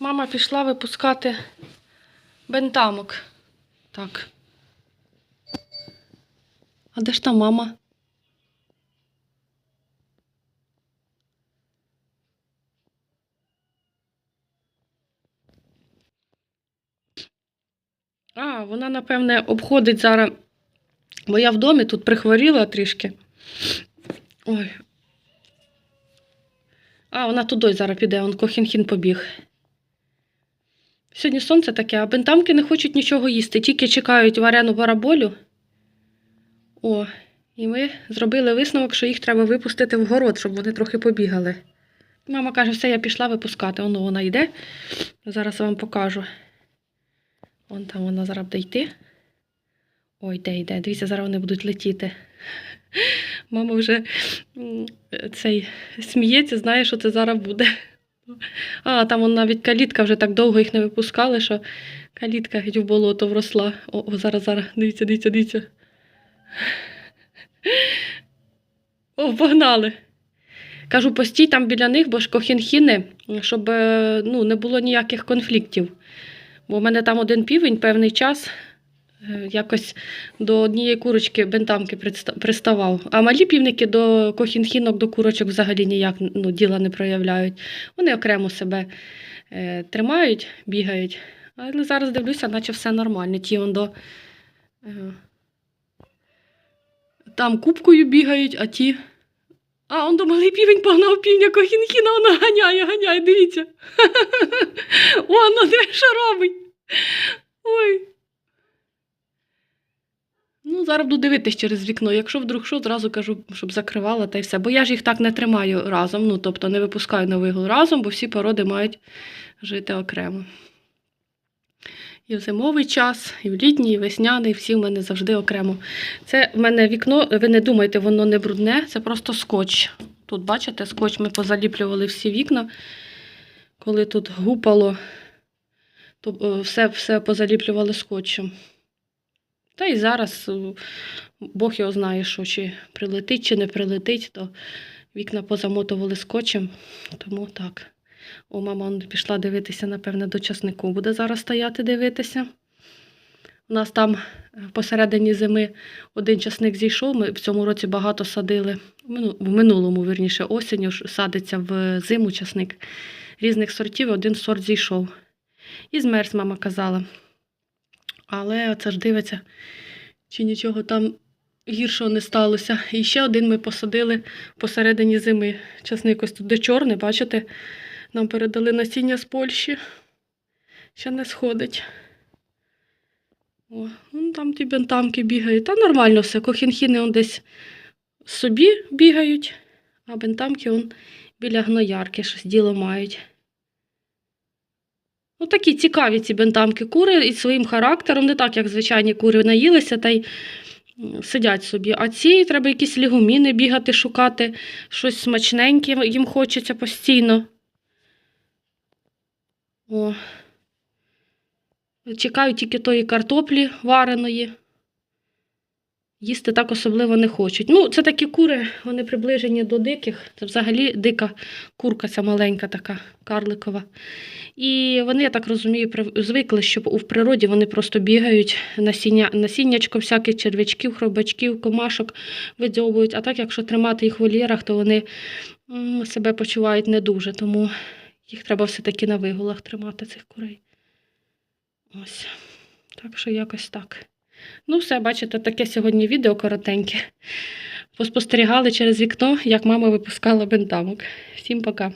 Мама пішла випускати бентамок. Так. А де ж та мама? А, вона, напевне, обходить зараз. Бо я в домі тут прихворіла трішки. Ой. А, вона туди зараз піде, он кохінхін побіг. Сьогодні сонце таке, а бентамки не хочуть нічого їсти, тільки чекають варену бараболю. О, і ми зробили висновок, що їх треба випустити в город, щоб вони трохи побігали. Мама каже, все, я пішла випускати. Воно вона йде. Зараз вам покажу. Вон там вона зараз буде йти. Ой, йде, йде. Дивіться, зараз вони будуть летіти. Мама вже цей сміється, знає, що це зараз буде. А, там вон навіть калітка вже так довго їх не випускали, що калітка в болото вросла. О, о, зараз, зараз, дивіться, дивіться, дивіться. О, погнали. Кажу, постій там біля них, бо ж кохінхіни, щоб е, ну, не було ніяких конфліктів. Бо в мене там один півень певний час якось до однієї курочки бентамки приставав. А малі півники до кохінхінок, до курочок взагалі ніяк ну, діла не проявляють. Вони окремо себе е, тримають, бігають. Але зараз дивлюся, наче все нормально. Ті он до, е, там кубкою бігають, а ті. А, он до малий півень погнав півня кохінхіна, вона ганяє, ганяє, дивіться. Воно де що робить? Ой. Ну, зараз буду дивитись через вікно. Якщо вдруг що, зразу кажу, щоб закривала та й все. Бо я ж їх так не тримаю разом, ну, тобто не випускаю на вигул разом, бо всі породи мають жити окремо. І в зимовий час, і в літній, і весняний, всі в мене завжди окремо. Це в мене вікно, ви не думайте, воно не брудне, це просто скотч. Тут, бачите, скотч ми позаліплювали всі вікна. Коли тут гупало, то е, все, все позаліплювали скотчем. Та й зараз е, Бог його знає, що чи прилетить, чи не прилетить, то вікна позамотували скотчем. Тому так. О, мама пішла дивитися, напевне, до часнику буде зараз стояти дивитися. У нас там е, посередині зими один часник зійшов. Ми в цьому році багато садили. В минулому, вірніше, осінню садиться в зиму часник різних сортів, один сорт зійшов. І змерз, мама казала. Але це ж дивиться, чи нічого там гіршого не сталося. І ще один ми посадили посередині зими. Часник ось тут чорний, бачите? Нам передали насіння з Польщі. Ще не сходить. О, ну, там ті бентамки бігають. Та нормально все. Кохінхіни он десь собі бігають, а бентамки он біля гноярки щось діло мають. Ну, такі цікаві ці бентамки. Кури із своїм характером, не так, як звичайні кури наїлися та й сидять собі. А ці треба якісь лігуміни бігати, шукати, щось смачненьке їм хочеться постійно. О. Чекаю тільки тої картоплі вареної. Їсти так особливо не хочуть. Ну, це такі кури, вони приближені до диких. Це взагалі дика курка, ця маленька така, карликова. І вони, я так розумію, звикли, що у природі вони просто бігають, насіння, насіннячко, всяких черв'ячків, хробачків, комашок видзьобують. А так, якщо тримати їх в вольєрах, то вони себе почувають не дуже. Тому їх треба все-таки на вигулах тримати, цих курей. Ось. Так що якось так. Ну, все, бачите, таке сьогодні відео коротеньке. Поспостерігали через вікно, як мама випускала бентамок. Всім пока.